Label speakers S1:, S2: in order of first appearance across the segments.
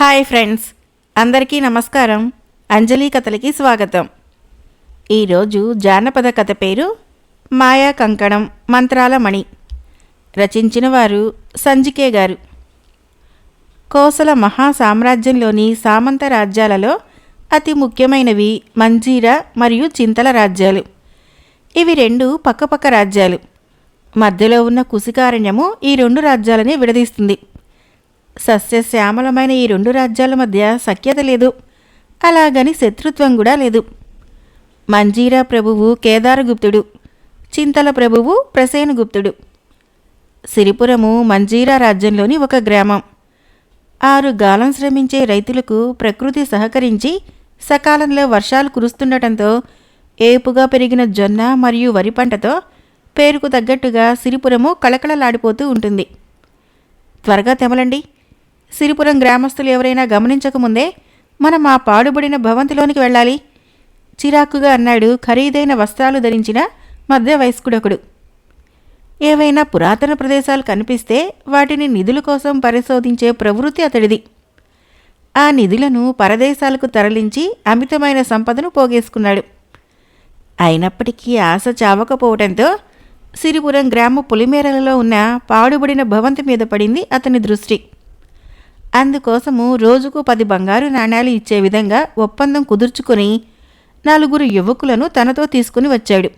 S1: Hi friends అందరికీ నమస్కారం. అంజలి కథలకి స్వాగతం. ఈరోజు జానపద కథ పేరు మాయా కంకణం మంత్రాల మణి. రచించిన వారు సంజికే గారు. కోసల మహా సామ్రాజ్యంలోని సామంత రాజ్యాలలో అతి ముఖ్యమైనవి మంజీరా మరియు చింతల రాజ్యాలు. ఇవి రెండు పక్కపక్క రాజ్యాలు. మధ్యలో ఉన్న కుసికారణ్యము ఈ రెండు రాజ్యాలని విడదీస్తుంది. సస్యశ్యామలమైన ఈ రెండు రాజ్యాల మధ్య సఖ్యత లేదు. అలాగని శత్రుత్వం కూడా లేదు. మంజీరా ప్రభువు కేదారగుప్తుడు చింతల ప్రభువు ప్రసేనగుప్తుడు సిరిపురము మంజీరా రాజ్యంలోని ఒక గ్రామం. ఆరు గాలం శ్రమించే రైతులకు ప్రకృతి సహకరించి సకాలంలో వర్షాలు కురుస్తుండటంతో ఏపుగా పెరిగిన జొన్న మరియు వరి పంటతో పేరుకు తగ్గట్టుగా సిరిపురము కళకళలాడిపోతూ ఉంటుంది. త్వరగా తెమలండి. సిరిపురం గ్రామస్తులు ఎవరైనా గమనించకముందే మనం ఆ పాడుబడిన భవంతిలోనికి వెళ్ళాలి. చిరాకుగా అన్నాడు ఖరీదైన వస్త్రాలు ధరించిన మధ్య వయస్కుడొకడు. ఏవైనా పురాతన ప్రదేశాలు కనిపిస్తే వాటిని నిధుల కోసం పరిశోధించే ప్రవృత్తి అతడిది. ఆ నిధులను పరదేశాలకు తరలించి అమితమైన సంపదను పోగేసుకున్నాడు. అయినప్పటికీ ఆశ చావకపోవడంతో సిరిపురం గ్రామ పులిమేరలలో ఉన్న పాడుబడిన భవంతి మీద పడింది అతని దృష్టి. అందుకోసము రోజుకు పది బంగారు నాణేలు ఇచ్చే విధంగా ఒప్పందం కుదుర్చుకొని నలుగురు యువకులను తనతో తీసుకుని వచ్చాడు.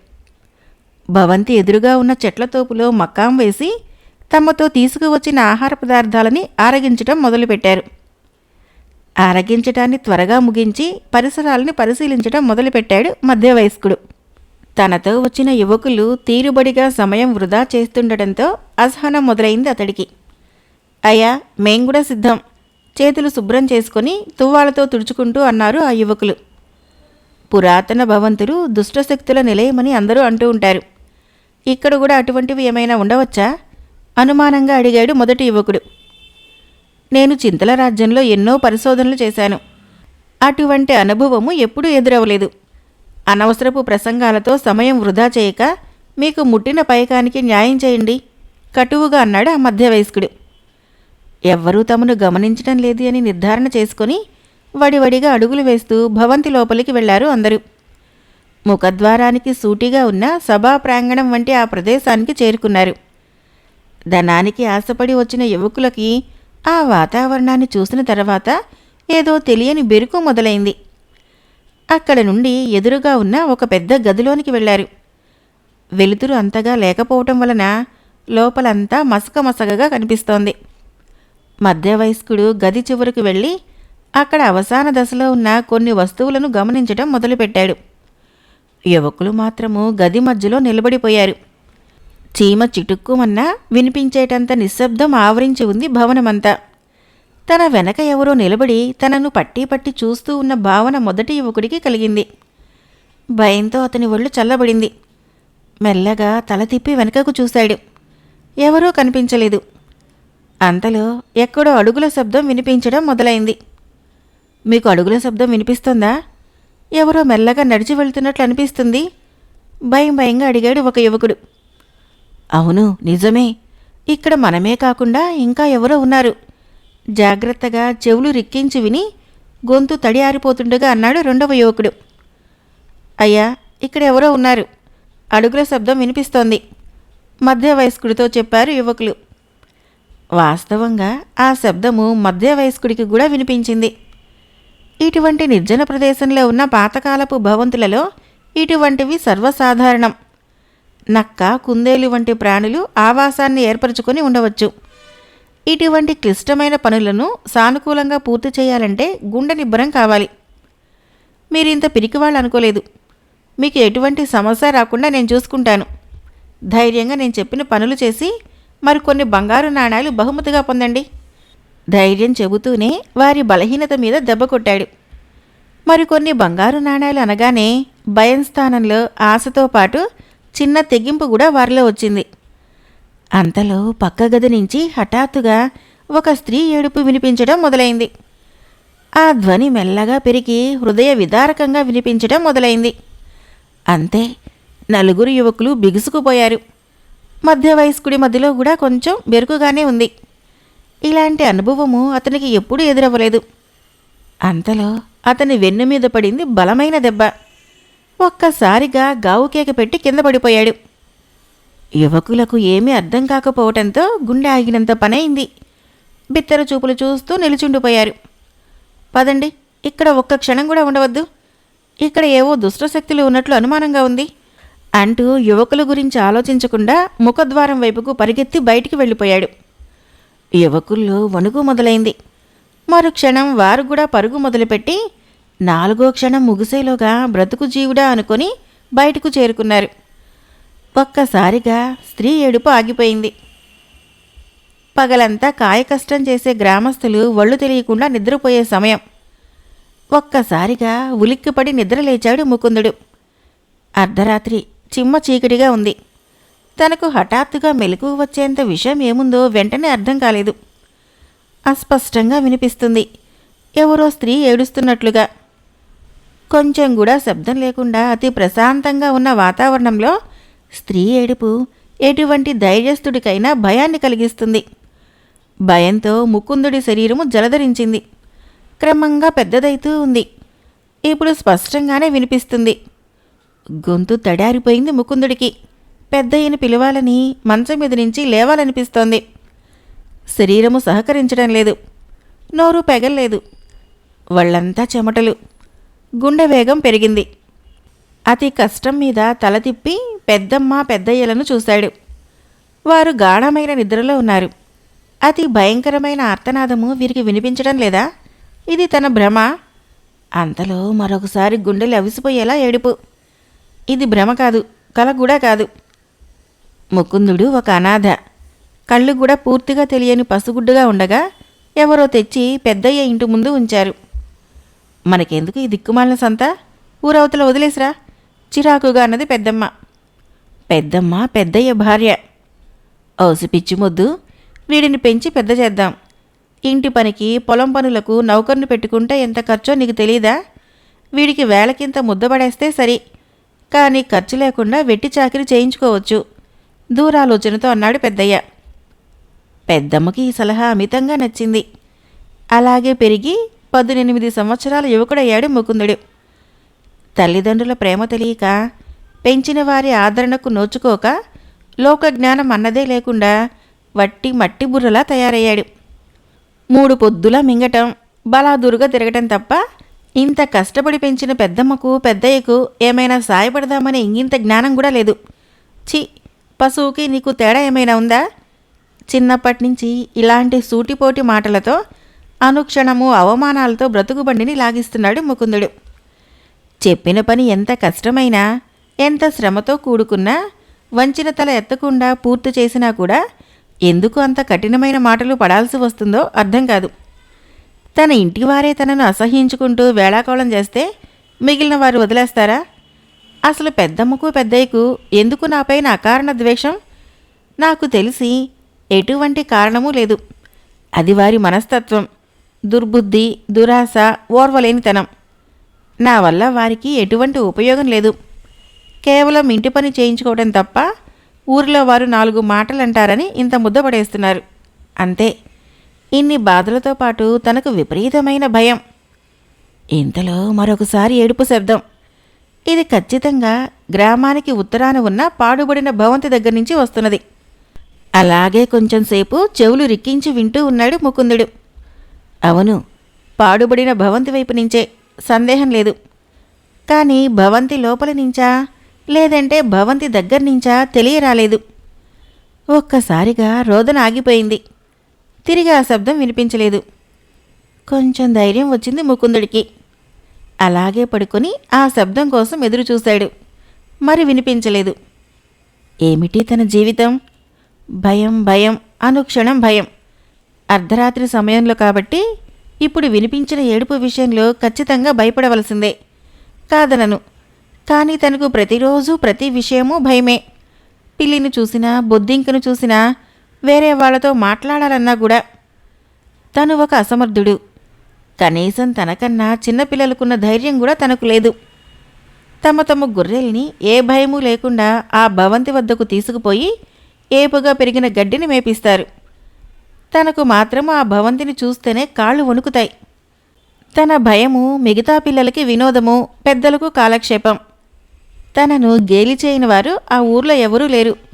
S1: భవంతి ఎదురుగా ఉన్న చెట్ల తోపులో మకాం వేసి తమతో తీసుకువచ్చిన ఆహార పదార్థాలని ఆరగించటం మొదలుపెట్టారు. ఆరగించటాన్ని త్వరగా ముగించి పరిసరాలని పరిశీలించడం మొదలుపెట్టాడు మధ్యవయస్కుడు. తనతో వచ్చిన యువకులు తీరుబడిగా సమయం వృధా చేస్తుండటంతో అసహనం మొదలైంది అతడికి. అయ్యా మేం కూడా సిద్ధం. చేతులు శుభ్రం చేసుకొని తువ్వాలతో తుడుచుకుంటూ అన్నారు ఆ యువకులు. పురాతన భవంతులు దుష్టశక్తుల నిలయమని అందరూ అంటూ ఉంటారు. ఇక్కడ కూడా అటువంటివి ఏమైనా ఉండవచ్చా? అనుమానంగా అడిగాడు మొదటి యువకుడు. నేను చింతల రాజ్యంలో ఎన్నో పరిశోధనలు చేశాను. అటువంటి అనుభవము ఎప్పుడూ ఎదురవ్వలేదు. అనవసరపు ప్రసంగాలతో సమయం వృధా చేయక మీకు ముట్టిన పైకానికి న్యాయం చేయండి. కటువుగా అన్నాడు ఆ మధ్యవయస్కుడు. ఎవ్వరూ తమను గమనించడం లేదు అని నిర్ధారణ చేసుకొని వడివడిగా అడుగులు వేస్తూ భవంతి లోపలికి వెళ్ళారు అందరూ. ముఖద్వారానికి సూటిగా ఉన్న సభా ప్రాంగణం వంటి ఆ ప్రదేశానికి చేరుకున్నారు. ధనానికి ఆశపడి వచ్చిన యువకులకి ఆ వాతావరణాన్ని చూసిన తర్వాత ఏదో తెలియని బెరుకు మొదలైంది. అక్కడ నుండి ఎదురుగా ఉన్న ఒక పెద్ద గదిలోనికి వెళ్ళారు. వెలుతురు అంతగా లేకపోవటం వలన లోపలంతా మసక మసకగా కనిపిస్తోంది. మధ్యవయస్కుడు గది చివరకు వెళ్ళి అక్కడ అవసాన దశలో ఉన్న కొన్ని వస్తువులను గమనించడం మొదలుపెట్టాడు. యువకులు మాత్రము గది మధ్యలో నిలబడిపోయారు. చీమ చిటుక్కుమన్నా వినిపించేటంత నిశ్శబ్దం ఆవరించి ఉంది భవనమంతా. తన వెనక ఎవరో నిలబడి తనను పట్టి పట్టి చూస్తూ ఉన్న భావన మొదటి యువకుడికి కలిగింది. భయంతో అతని ఒళ్ళు చల్లబడింది. మెల్లగా తల తిప్పి వెనకకు చూశాడు. ఎవరూ కనిపించలేదు. అంతలో ఎక్కడో అడుగుల శబ్దం వినిపించడం మొదలైంది. మీకు అడుగుల శబ్దం వినిపిస్తుందా? ఎవరో మెల్లగా నడిచి వెళ్తున్నట్లు అనిపిస్తుంది. భయం భయంగా అడిగాడు ఒక యువకుడు. అవును నిజమే. ఇక్కడ మనమే కాకుండా ఇంకా ఎవరో ఉన్నారు. జాగ్రత్తగా చెవులు రిక్కించి విని గొంతు తడి ఆరిపోతుండగా అన్నాడు రెండవ యువకుడు. అయ్యా ఇక్కడ ఎవరో ఉన్నారు. అడుగుల శబ్దం వినిపిస్తోంది. మధ్య వయస్కుడితో చెప్పారు యువకులు. వాస్తవంగా ఆ శబ్దము మధ్య వయస్కుడికి కూడా వినిపించింది. ఇటువంటి నిర్జన ప్రదేశంలో ఉన్న పాతకాలపు భవంతులలో ఇటువంటివి సర్వసాధారణం. నక్క కుందేలు వంటి ప్రాణులు ఆవాసాన్ని ఏర్పరచుకొని ఉండవచ్చు. ఇటువంటి క్లిష్టమైన పనులను సానుకూలంగా పూర్తి చేయాలంటే గుండె నిబ్బరం కావాలి. మీరు ఇంత పిరికివాళ్ళు అనుకోలేదు. మీకు ఎటువంటి సమస్య రాకుండా నేను చూసుకుంటాను. ధైర్యంగా నేను చెప్పిన పనులు చేసి మరికొన్ని బంగారు నాణాలు బహుమతిగా పొందండి. ధైర్యం చెబుతూనే వారి బలహీనత మీద దెబ్బ కొట్టాడు. మరికొన్ని బంగారు నాణాలు అనగానే భయం స్థానంలో ఆశతో పాటు చిన్న తెగింపు కూడా వారిలో వచ్చింది. అంతలో పక్క గది నుంచి హఠాత్తుగా ఒక స్త్రీ ఏడుపు వినిపించడం మొదలైంది. ఆ ధ్వని మెల్లగా పెరిగి హృదయ విదారకంగా వినిపించడం మొదలైంది. అంతే నలుగురు యువకులు బిగుసుకుపోయారు. మధ్య వయస్కుడి మధ్యలో కూడా కొంచెం బెరుకుగానే ఉంది. ఇలాంటి అనుభవము అతనికి ఎప్పుడూ ఎదురవ్వలేదు. అంతలో అతని వెన్ను మీద పడింది బలమైన దెబ్బ. ఒక్కసారిగా గావు కేక పెట్టి కింద పడిపోయాడు. యువకులకు ఏమీ అర్థం కాకపోవటంతో గుండె ఆగినంత పనైంది. బిత్తర చూపులు చూస్తూ నిలుచుండిపోయారు. పదండి ఇక్కడ ఒక్క క్షణం కూడా ఉండవద్దు. ఇక్కడ ఏవో దుష్టశక్తులు ఉన్నట్లు అనుమానంగా ఉంది. అంటూ యువకుల గురించి ఆలోచించకుండా ముఖద్వారం వైపుకు పరిగెత్తి బయటికి వెళ్ళిపోయాడు. యువకుల్లో వణుకు మొదలైంది. మరుక్షణం వారు కూడా పరుగు మొదలుపెట్టి నాలుగో క్షణం ముగిసేలోగా బ్రతుకు జీవుడా అనుకొని బయటకు చేరుకున్నారు. ఒక్కసారిగా స్త్రీ ఏడుపు ఆగిపోయింది. పగలంతా కాయకష్టం చేసే గ్రామస్తులు ఒళ్ళు తెలియకుండా నిద్రపోయే సమయం. ఒక్కసారిగా ఉలిక్కిపడి నిద్రలేచాడు ముకుందుడు. అర్ధరాత్రి చిమ్మ చీకటిగా ఉంది. తనకు హఠాత్తుగా మెలకు వచ్చేంత విషయం ఏముందో వెంటనే అర్థం కాలేదు. అస్పష్టంగా వినిపిస్తుంది. ఎవరో స్త్రీ ఏడుస్తున్నట్లుగా. కొంచెం కూడా శబ్దం లేకుండా అతి ప్రశాంతంగా ఉన్న వాతావరణంలో స్త్రీ ఏడుపు ఎటువంటి ధైర్యస్థుడికైనా భయాన్ని కలిగిస్తుంది. భయంతో ముకుందుడి శరీరము జలధరించింది. క్రమంగా పెద్దదైతూ ఉంది. ఇప్పుడు స్పష్టంగానే వినిపిస్తుంది. గొంతు తడారిపోయింది ముకుందుడికి. పెద్దయ్యని పిలవాలని మంచం మీద నుంచి లేవాలనిపిస్తోంది. శరీరము సహకరించడం లేదు. నోరు పెగల్లేదు. వాళ్ళంతా చెమటలు. గుండె వేగం పెరిగింది. అతి కష్టం మీద తల తిప్పి పెద్దమ్మ పెద్దయ్యలను చూశాడు. వారు గాఢమైన నిద్రలో ఉన్నారు. అతి భయంకరమైన ఆర్తనాదము వీరికి వినిపించడం లేదా? ఇది తన భ్రమ. అంతలో మరొకసారి గుండెలు అవిసిపోయేలా ఏడుపు. ఇది భ్రమ కాదు కల కూడా కాదు. ముకుందుడు ఒక అనాథ. కళ్ళు కూడా పూర్తిగా తెలియని పసుగుడ్డుగా ఉండగా ఎవరో తెచ్చి పెద్దయ్య ఇంటి ముందు ఉంచారు. మనకెందుకు ఈ దిక్కుమాలిన సంత? ఊరవతల వదిలేసిరా. చిరాకుగా అన్నది పెద్దమ్మ. పెద్దమ్మ పెద్దయ్య భార్య. ఔసు పిచ్చి మొద్దు. వీడిని పెంచి పెద్ద చేద్దాం. ఇంటి పనికి పొలం పనులకు నౌకర్ని పెట్టుకుంటే ఎంత ఖర్చో నీకు తెలీదా? వీడికి వేలకింత ముద్దపడేస్తే సరి. కానీ ఖర్చు లేకుండా వెట్టి చాకిరి చేయించుకోవచ్చు. దూరాలోచనతో అన్నాడు పెద్దయ్య. పెద్దమ్మకి ఈ సలహా అమితంగా నచ్చింది. అలాగే పెరిగి పద్దెనిమిది సంవత్సరాల యువకుడయ్యాడు ముకుందుడు. తల్లిదండ్రుల ప్రేమ తెలియక పెంచిన వారి ఆదరణకు నోచుకోక లోక జ్ఞానం అన్నదే లేకుండా వట్టి మట్టి బుర్రలా తయారయ్యాడు. మూడు పొద్దులా మింగటం బలాదురుగా తిరగటం తప్ప ఇంత కష్టపడి పెంచిన పెద్దమ్మకు పెద్దయ్యకు ఏమైనా సాయపడదామనే ఇంగింత జ్ఞానం కూడా లేదు. ఛీ పశువుకి నీకు తేడా ఏమైనా ఉందా? చిన్నప్పటి నుంచి ఇలాంటి సూటిపోటి మాటలతో అనుక్షణము అవమానాలతో బ్రతుకుబండిని లాగిస్తున్నాడు ముకుందుడు. చెప్పిన పని ఎంత కష్టమైనా ఎంత శ్రమతో కూడుకున్నా వంచిన తల ఎత్తకుండా పూర్తి చేసినా కూడా ఎందుకు అంత కఠినమైన మాటలు పడాల్సి వస్తుందో అర్థం కాదు. తన ఇంటివారే తనను అసహ్యించుకుంటూ వేళాకోళం చేస్తే మిగిలిన వారు వదిలేస్తారా? అసలు పెద్దమ్మకు పెద్దయ్యకు ఎందుకు నాపైన అకారణ ద్వేషం? నాకు తెలిసి ఎటువంటి కారణమూ లేదు. అది వారి మనస్తత్వం. దుర్బుద్ధి దురాశ ఓర్వలేనితనం. నా వల్ల వారికి ఎటువంటి ఉపయోగం లేదు. కేవలం ఇంటి పని చేయించుకోవడం తప్ప ఊరిలో వారు నాలుగు మాటలు అంటారని ఇంత ముద్దపడేస్తున్నారు అంతే. ఇన్ని బాధలతో పాటు తనకు విపరీతమైన భయం. ఇంతలో మరొకసారి ఏడుపు శబ్దం. ఇది ఖచ్చితంగా గ్రామానికి ఉత్తరాన ఉన్న పాడుబడిన భవంతి దగ్గర నుంచి వస్తున్నది. అలాగే కొంచెంసేపు చెవులు రిక్కించి వింటూ ఉన్నాడు ముకుందుడు. అవును పాడుబడిన భవంతి వైపు నుంచే సందేహం లేదు. కానీ భవంతి లోపల నుంచా లేదంటే భవంతి దగ్గర నుంచా తెలియరాలేదు. ఒక్కసారిగా రోదన ఆగిపోయింది. తిరిగి ఆ శబ్దం వినిపించలేదు. కొంచెం ధైర్యం వచ్చింది ముకుందుడికి. అలాగే పడుకొని ఆ శబ్దం కోసం ఎదురు చూశాడు. మరి వినిపించలేదు. ఏమిటి తన జీవితం? భయం భయం అనుక్షణం భయం. అర్ధరాత్రి సమయంలో కాబట్టి ఇప్పుడు వినిపించిన ఏడుపు విషయంలో ఖచ్చితంగా భయపడవలసిందే. కాదనను. కానీ తనకు ప్రతిరోజు ప్రతి విషయము భయమే. పిల్లిని చూసినా బొద్దింకను చూసినా వేరే వాళ్ళతో మాట్లాడాలన్నా కూడా తను ఒక అసమర్థుడు. కనీసం తనకన్నా చిన్నపిల్లలకున్న ధైర్యం కూడా తనకు లేదు. తమ తమ గొర్రెల్ని ఏ భయము లేకుండా ఆ భవంతి వద్దకు తీసుకుపోయి ఏపుగా పెరిగిన గడ్డిని మేపిస్తారు. తనకు మాత్రం ఆ భవంతిని చూస్తేనే కాళ్ళు వణుకుతాయి. తన భయము మిగతా పిల్లలకి వినోదము పెద్దలకు కాలక్షేపం. తనను గేలి చేయని వారు ఆ ఊర్లో ఎవరూ లేరు.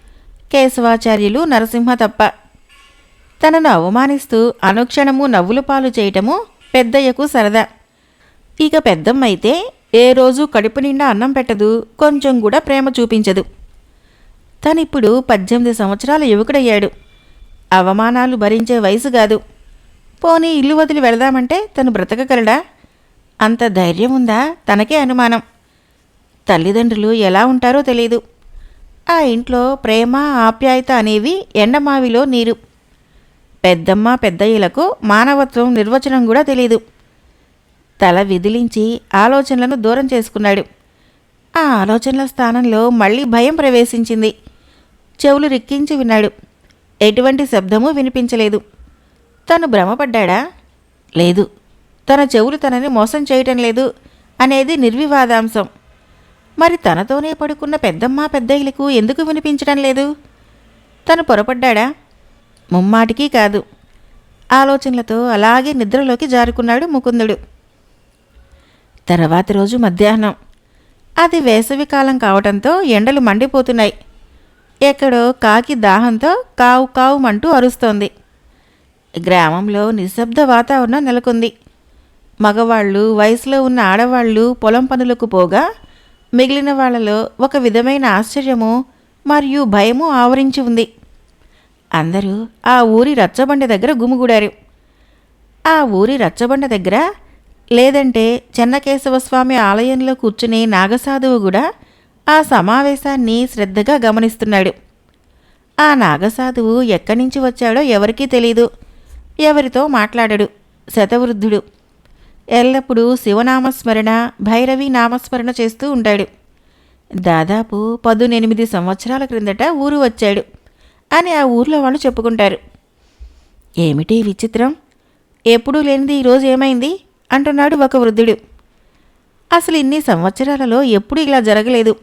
S1: కేశవాచార్యులు నరసింహ తప్ప. తనను అవమానిస్తూ అనుక్షణము నవ్వులు పాలు చేయటము పెద్దయ్యకు సరదా. ఇక పెద్దమ్మైతే ఏ రోజు కడుపు నిండా అన్నం పెట్టదు కొంచెం కూడా ప్రేమ చూపించదు. తనిప్పుడు పద్దెనిమిది సంవత్సరాల యువకుడయ్యాడు. అవమానాలు భరించే వయసు కాదు. పోనీ ఇల్లు వదిలి వెళదామంటే తను బ్రతకగలడా? అంత ధైర్యం ఉందా తనకే అనుమానం. తల్లిదండ్రులు ఎలా ఉంటారో తెలియదు ఆ ఇంట్లో ప్రేమ ఆప్యాయత అనేవి ఎండమావిలో నీరు. పెద్దమ్మ పెద్దయ్యలకు మానవత్వం నిర్వచనం కూడా తెలియదు తల విదిలించి ఆలోచనలను దూరం చేసుకున్నాడు. ఆ ఆలోచనల స్థానంలో మళ్ళీ భయం ప్రవేశించింది. చెవులు రిక్కించి విన్నాడు. ఎటువంటి శబ్దమూ వినిపించలేదు. తను భ్రమపడ్డా లేదు. తన చెవులు తనని మోసం చేయటం లేదు అనేది నిర్వివాదాంశం. మరి తనతోనే పడుకున్న పెద్దమ్మ పెద్దయ్యలకు ఎందుకు వినిపించడం లేదు? తను పొరపడ్డా ముమ్మాటికి కాదు. ఆలోచనలతో అలాగే నిద్రలోకి జారుకున్నాడు ముకుందుడు. తర్వాతి రోజు మధ్యాహ్నం. అది వేసవి కాలం కావటంతో ఎండలు మండిపోతున్నాయి. ఎక్కడో కాకి దాహంతో కావు కావు మంటూ అరుస్తోంది. గ్రామంలో నిశ్శబ్ద వాతావరణం నెలకొంది. మగవాళ్ళు వయసులో ఉన్న ఆడవాళ్ళు పొలం పనులకు పోగా మిగిలిన వాళ్ళలో ఒక విధమైన ఆశ్చర్యము మరియు భయము ఆవరించి ఉంది. అందరూ ఆ ఊరి రచ్చబండ దగ్గర గుమిగూడారు. ఆ ఊరి రచ్చబండ దగ్గర లేదంటే చెన్నకేశవస్వామి ఆలయంలో కూర్చుని నాగసాధువు కూడా ఆ సమావేశాన్ని శ్రద్ధగా గమనిస్తున్నాడు. ఆ నాగసాధువు ఎక్కడి నుంచి వచ్చాడో ఎవరికీ తెలీదు. ఎవరితో మాట్లాడడు? శతవృద్ధుడు. ఎల్లప్పుడూ శివనామస్మరణ భైరవి నామస్మరణ చేస్తూ ఉంటాడు. దాదాపు పదునెనిమిది సంవత్సరాల క్రిందట ఊరు వచ్చాడు అని ఆ ఊర్లో వాళ్ళు చెప్పుకుంటారు. ఏమిటి విచిత్రం? ఎప్పుడూ లేనిది ఈరోజు ఏమైంది? అంటున్నాడు ఒక వృద్ధుడు. అసలు ఇన్ని సంవత్సరాలలో ఎప్పుడు ఇలా జరగలేదు.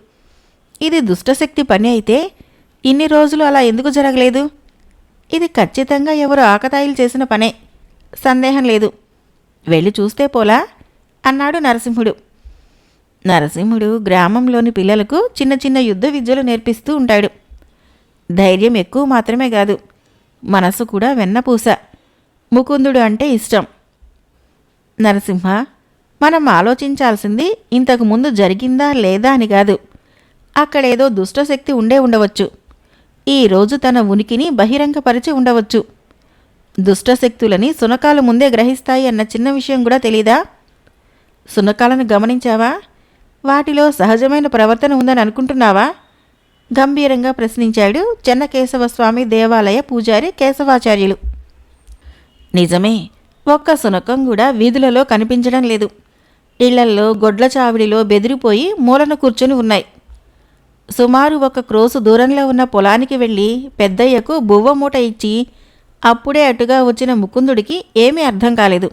S1: ఇది దుష్టశక్తి పని అయితే ఇన్ని రోజులు అలా ఎందుకు జరగలేదు? ఇది ఖచ్చితంగా ఎవరు ఆకతాయిలు చేసిన పనే. సందేహం లేదు. వెళ్ళి చూస్తే పోలా? అన్నాడు నరసింహుడు. నరసింహుడు గ్రామంలోని పిల్లలకు చిన్న చిన్న యుద్ధ విద్యలు నేర్పిస్తూ ఉంటాడు. ధైర్యం ఎక్కువ మాత్రమే కాదు. మనసు కూడా వెన్నపూస. ముకుందుడు అంటే ఇష్టం. నరసింహ మనం ఆలోచించాల్సింది ఇంతకు ముందు జరిగిందా లేదా అని కాదు. అక్కడేదో దుష్టశక్తి ఉండే ఉండవచ్చు. ఈరోజు తన ఉనికిని బహిరంగపరిచి ఉండవచ్చు. దుష్టశక్తులని సునకాలు ముందే గ్రహిస్తాయి అన్న చిన్న విషయం కూడా తెలీదా? సునకాలను గమనించావా? వాటిలో సహజమైన ప్రవర్తన ఉందని అనుకుంటున్నావా? గంభీరంగా ప్రశ్నించాడు చెన్నకేశవస్వామి దేవాలయ పూజారి కేశవాచార్యులు. నిజమే ఒక్క సునకం కూడా వీధులలో కనిపించడం లేదు. ఇళ్ళల్లో గొడ్ల చావిడిలో బెదిరిపోయి మూలన కూర్చుని ఉన్నాయి. సుమారు ఒక క్రోసు దూరంలో ఉన్న పొలానికి వెళ్ళి పెద్దయ్యకు బువ్వ మూట ఇచ్చి అప్పుడే అటుగా వచ్చిన ముకుందుడికి ఏమీ అర్థం కాలేదు.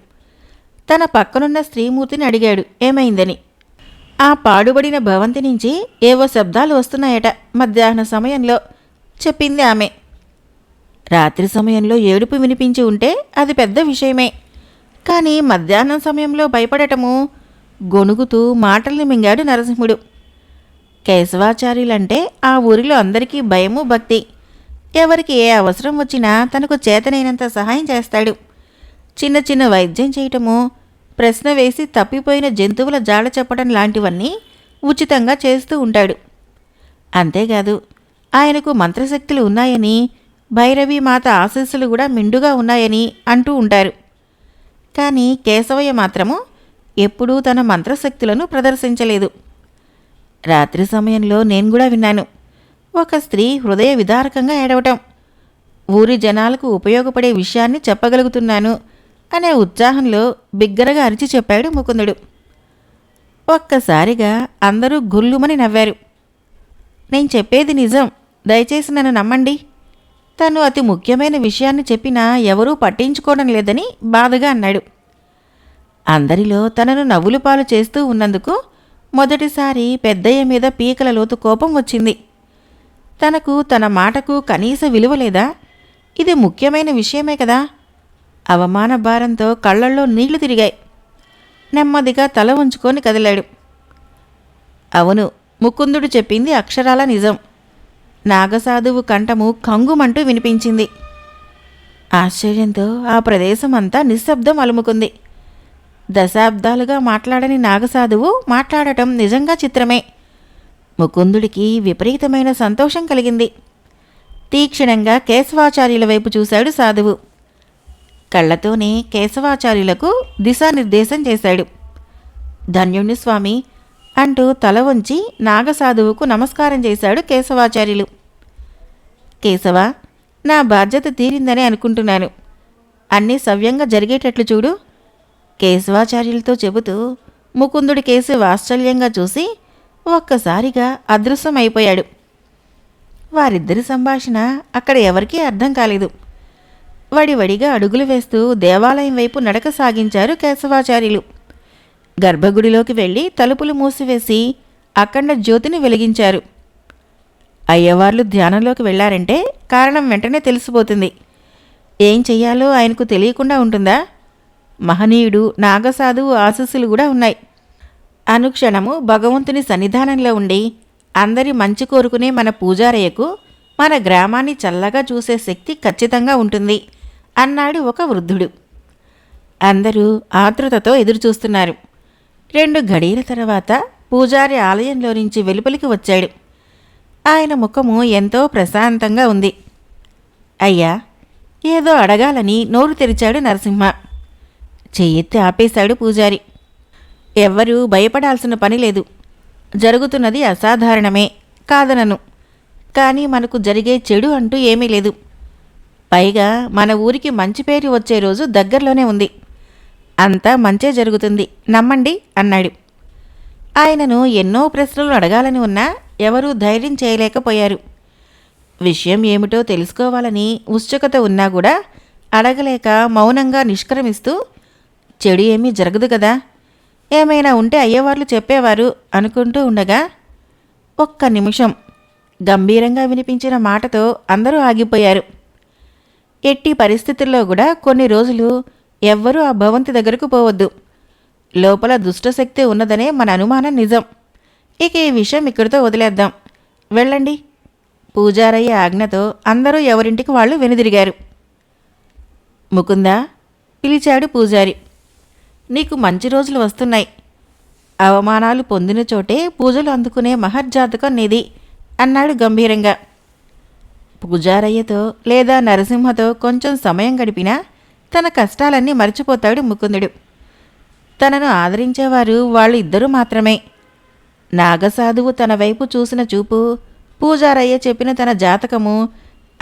S1: తన పక్కనున్న స్త్రీమూర్తిని అడిగాడు ఏమైందని? ఆ పాడుబడిన భవంతి నుంచి ఏవో శబ్దాలు వస్తున్నాయట మధ్యాహ్న సమయంలో చెప్పింది ఆమె. రాత్రి సమయంలో ఏడుపు వినిపించి ఉంటే అది పెద్ద విషయమే. కానీ మధ్యాహ్నం సమయంలో భయపడటము గొణుగుతూ మాటల్ని మింగాడు నరసింహుడు. కేశవాచార్యులంటే ఆ ఊరిలో అందరికీ భయము భక్తి. ఎవరికి ఏ అవసరం వచ్చినా తనకు చేతనైనంత సహాయం చేస్తాడు. చిన్న చిన్న వైద్యం చేయటము ప్రశ్న వేసి తప్పిపోయిన జంతువుల జాడ చెప్పడం లాంటివన్నీ ఉచితంగా చేస్తూ ఉంటాడు. అంతేకాదు ఆయనకు మంత్రశక్తులు ఉన్నాయని భైరవి మాత ఆశీస్సులు కూడా మిండుగా ఉన్నాయని అంటూ ఉంటారు. కానీ కేశవయ్య మాత్రము ఎప్పుడూ తన మంత్రశక్తులను ప్రదర్శించలేదు. రాత్రి సమయంలో నేను కూడా విన్నాను. ఒక స్త్రీ హృదయ విదారకంగా ఏడవటం. ఊరి జనాలకు ఉపయోగపడే విషయాన్ని చెప్పగలుగుతున్నాను అనే ఉత్సాహంలో బిగ్గరగా అరిచి చెప్పాడు ముకుందుడు. ఒక్కసారిగా అందరూ గుల్లుమని నవ్వారు. నేను చెప్పేది నిజం. దయచేసి నన్ను నమ్మండి. తను అతి ముఖ్యమైన విషయాన్ని చెప్పినా ఎవరూ పట్టించుకోవడం లేదని బాధగా అన్నాడు. అందరిలో తనను నవ్వులు పాలు చేస్తూ ఉన్నందుకు మొదటిసారి పెద్దయ్య మీద పీకల లోతు కోపం వచ్చింది. తనకు తన మాటకు కనీస విలువ లేదా? ఇది ముఖ్యమైన విషయమే కదా. అవమాన భారంతో కళ్ళల్లో నీళ్ళు తిరిగాయి. నెమ్మదిగా తల ఉంచుకొని కదిలాడు. అవును ముకుందుడు చెప్పింది అక్షరాల నిజం. నాగసాధువు కంఠము కంగుమంటూ వినిపించింది. ఆశ్చర్యంతో ఆ ప్రదేశం అంతా నిశ్శబ్దం అలుముకుంది. దశాబ్దాలుగా మాట్లాడని నాగసాధువు మాట్లాడటం నిజంగా చిత్రమే. ముకుందుడికి విపరీతమైన సంతోషం కలిగింది. తీక్షణంగా కేశవాచార్యుల వైపు చూశాడు సాధువు. కళ్ళతోనే కేశవాచార్యులకు దిశానిర్దేశం చేశాడు. ధన్యుణ్ణి స్వామి అంటూ తల వంచి నాగసాధువుకు నమస్కారం చేశాడు కేశవాచార్యులు. కేశవ నా బాధ్యత తీరిందని అనుకుంటున్నాను. అన్నీ సవ్యంగా జరిగేటట్లు చూడు. కేశవాచార్యులతో చెబుతూ ముకుందుడి కేసు వాత్సల్యంగా చూసి ఒక్కసారిగా అదృశ్యమైపోయాడు. వారిద్దరి సంభాషణ అక్కడ ఎవరికీ అర్థం కాలేదు. వడివడిగా అడుగులు వేస్తూ దేవాలయం వైపు నడక సాగించారు కేశవాచార్యులు. గర్భగుడిలోకి వెళ్ళి తలుపులు మూసివేసి అఖండ జ్యోతిని వెలిగించారు. అయ్యవార్లు ధ్యానంలోకి వెళ్ళారంటే కారణం వెంటనే తెలిసిపోతుంది. ఏం చెయ్యాలో ఆయనకు తెలియకుండా ఉంటుందా? మహనీయుడు నాగసాధువు ఆశస్సులు కూడా ఉన్నాయి. అనుక్షణము భగవంతుని సన్నిధానంలో ఉండి అందరి మంచి కోరుకునే మన పూజారయ్యకు మన గ్రామాన్ని చల్లగా చూసే శక్తి ఖచ్చితంగా ఉంటుంది అన్నాడు ఒక వృద్ధుడు. అందరూ ఆతృతతో ఎదురుచూస్తున్నారు. రెండు గడియల తర్వాత పూజారి ఆలయంలో నుంచి వెలుపలికి వచ్చాడు. ఆయన ముఖము ఎంతో ప్రశాంతంగా ఉంది. అయ్యా ఏదో అడగాలని నోరు తెరిచాడు నరసింహ. చెయ్యెత్తి ఆపేశాడు పూజారి. ఎవ్వరూ భయపడాల్సిన పని లేదు. జరుగుతున్నది అసాధారణమే కాదనను. కానీ మనకు జరిగే చెడు అంటూ ఏమీ లేదు. పైగా మన ఊరికి మంచి పేరు వచ్చే రోజు దగ్గరలోనే ఉంది. అంతా మంచే జరుగుతుంది. నమ్మండి అన్నాడు. ఆయనను ఎన్నో ప్రశ్నలు అడగాలని ఉన్నా ఎవరూ ధైర్యం చేయలేకపోయారు. విషయం ఏమిటో తెలుసుకోవాలని ఉత్సుకత ఉన్నా కూడా అడగలేక మౌనంగా నిష్క్రమిస్తూ చెడు ఏమీ జరగదు కదా? ఏమైనా ఉంటే అయ్యేవాళ్ళు చెప్పేవారు అనుకుంటూ ఉండగా ఒక్క నిమిషం గంభీరంగా వినిపించిన మాటతో అందరూ ఆగిపోయారు. ఎట్టి పరిస్థితుల్లో కూడా కొన్ని రోజులు ఎవ్వరూ ఆ భవంతి దగ్గరకు పోవద్దు. లోపల దుష్టశక్తి ఉన్నదనే మన అనుమానం నిజం. ఇక ఈ విషయం ఇక్కడితో వదిలేద్దాం. వెళ్ళండి. పూజారయ్య ఆజ్ఞతో అందరూ ఎవరింటికి వాళ్ళు వెనుదిరిగారు. ముకుందా పిలిచాడు పూజారి. నీకు మంచి రోజులు వస్తున్నాయి. అవమానాలు పొందిన చోటే పూజలు అందుకునే మహర్జాతకం నీది అన్నాడు గంభీరంగా. పూజారయ్యతో లేదా నరసింహతో కొంచెం సమయం గడిపినా తన కష్టాలన్నీ మర్చిపోతాడు ముకుందుడు. తనను ఆదరించేవారు వాళ్ళు ఇద్దరు మాత్రమే. నాగసాధువు తన వైపు చూసిన చూపు పూజారయ్య చెప్పిన తన జాతకము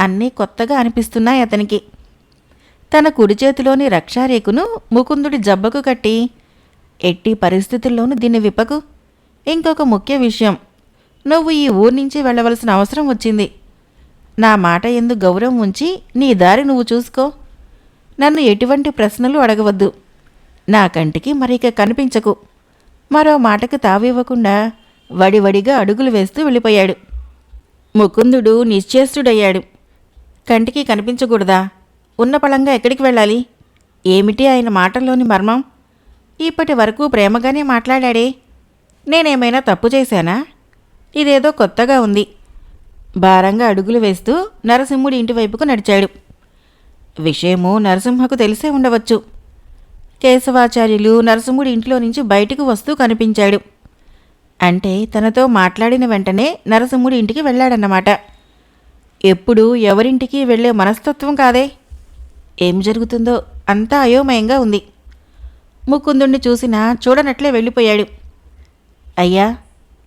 S1: అన్నీ కొత్తగా అనిపిస్తున్నాయి అతనికి. తన కుడి చేతిలోని రక్షారేకును ముకుందుడి జబ్బకు కట్టి ఎట్టి పరిస్థితుల్లోనూ దీన్ని విప్పకు. ఇంకొక ముఖ్య విషయం నువ్వు ఈ ఊరు నుంచి వెళ్ళవలసిన అవసరం వచ్చింది. నా మాట ఎందు గౌరవం ఉంచి నీ దారి నువ్వు చూసుకో. నన్ను ఎటువంటి ప్రశ్నలు అడగవద్దు. నా కంటికి మరిక కనిపించకు. మరో మాటకు తావివ్వకుండా వడివడిగా అడుగులు వేస్తూ వెళ్ళిపోయాడు. ముకుందుడు నిశ్చేష్టుడయ్యాడు. కంటికి కనిపించకూడదా? ఉన్న పళంగా ఎక్కడికి వెళ్ళాలి? ఏమిటి ఆయన మాటల్లోని మర్మం? ఇప్పటి వరకు ప్రేమగానే మాట్లాడాడే. నేనేమైనా తప్పు చేశానా? ఇదేదో కొత్తగా ఉంది. భారంగా అడుగులు వేస్తూ నరసింహుడి ఇంటి వైపుకు నడిచాడు. విషయము నరసింహకు తెలిసే ఉండవచ్చు. కేశవాచార్యులు నరసింహుడి ఇంట్లో నుంచి బయటకు వస్తూ కనిపించాడు. అంటే తనతో మాట్లాడిన వెంటనే నరసింహుడి ఇంటికి వెళ్ళాడన్నమాట. ఎప్పుడు ఎవరింటికి వెళ్ళే మనస్తత్వం కాదే. ఏం జరుగుతుందో అంతా అయోమయంగా ఉంది. ముకుందుణ్ణి చూసినా చూడనట్లే వెళ్ళిపోయాడు. అయ్యా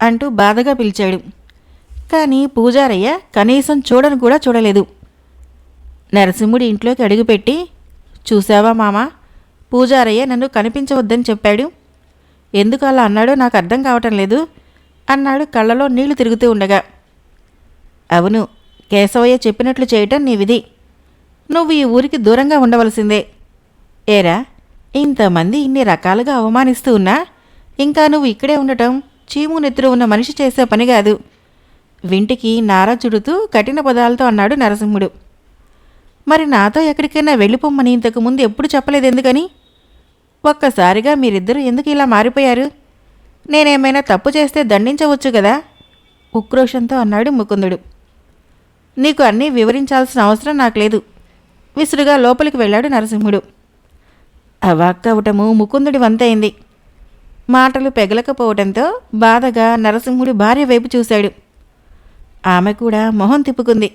S1: అంటూ బాధగా పిలిచాడు. కానీ పూజారయ్య కనీసం చూడను కూడా చూడలేదు. నరసింహుడి ఇంట్లోకి అడుగుపెట్టి చూసావా మామా పూజారయ్య నన్ను కనిపించవద్దని చెప్పాడు. ఎందుకు అలా అన్నాడో నాకు అర్థం కావటం లేదు అన్నాడు కళ్ళలో నీళ్ళు తిరుగుతూ ఉండగా. అవును కేశవయ్య చెప్పినట్లు చేయటం నీ విధి నువ్వు ఈ ఊరికి దూరంగా ఉండవలసిందే. ఏరా ఇంతమంది ఇన్ని రకాలుగా అవమానిస్తూ ఉన్నా ఇంకా నువ్వు ఇక్కడే ఉండటం చీము నెత్తురు ఉన్న మనిషి చేసే పని కాదు. వింటికి నారా చుడుతూ కఠిన పదాలతో అన్నాడు నరసింహుడు. మరి నాతో ఎక్కడికైనా వెళ్ళిపోమ్మని ఇంతకు ముందు ఎప్పుడు చెప్పలేదు ఎందుకని ఒక్కసారిగా మీరిద్దరూ ఎందుకు ఇలా మారిపోయారు? నేనేమైనా తప్పు చేస్తే దండించవచ్చు కదా? ఉక్రోషంతో అన్నాడు ముకుందుడు. నీకు అన్నీ వివరించాల్సిన అవసరం నాకు లేదు. విసురుగా లోపలికి వెళ్ళాడు నరసింహుడు. అవాక్కవటము ముకుందుడి వంతైంది మాటలు పెగలకపోవటంతో బాధగా నరసింహుడు భార్య వైపు చూశాడు. ఆమె కూడా మొహం తిప్పుకుంది.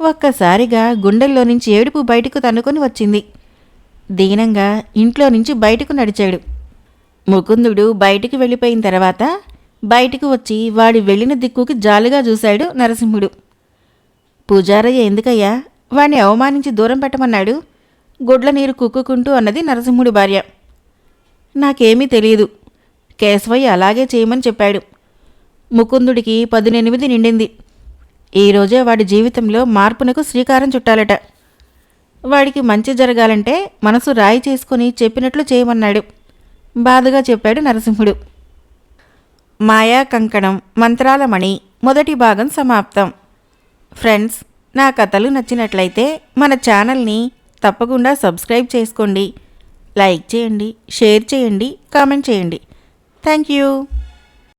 S1: ఒక్కసారిగా గుండెల్లో నుంచి ఏడుపు బయటకు తన్నుకొని వచ్చింది. దీనంగా ఇంట్లో నుంచి బయటకు నడిచాడు. ముకుందుడు బయటికి వెళ్ళిపోయిన తర్వాత బయటికి వచ్చి వాడి వెళ్ళిన దిక్కుకి జాలిగా చూశాడు నరసింహుడు. పూజారయ్య ఎందుకయ్యా? వాణ్ణి అవమానించి దూరం పెట్టమన్నాడు. గుడ్ల నీరు కుక్కుకుంటూ అన్నది నరసింహుడి భార్య. నాకేమీ తెలియదు కేశవయ్య అలాగే చేయమని చెప్పాడు. ముకుందుడికి పదునెనిమిది నిండింది. ఈరోజే వాడి జీవితంలో మార్పునకు శ్రీకారం చుట్టాలట. వాడికి మంచి జరగాలంటే మనసు రాయి చేసుకుని చెప్పినట్లు చేయమన్నాడు. బాధగా చెప్పాడు నరసింహుడు. మాయా కంకణం మంత్రాల మణి మొదటి భాగం సమాప్తం. ఫ్రెండ్స్ నా కథలు నచ్చినట్లయితే మన ఛానల్ని తప్పకుండా సబ్స్క్రైబ్ చేసుకోండి. లైక్ చేయండి షేర్ చేయండి కామెంట్ చేయండి. Thank you.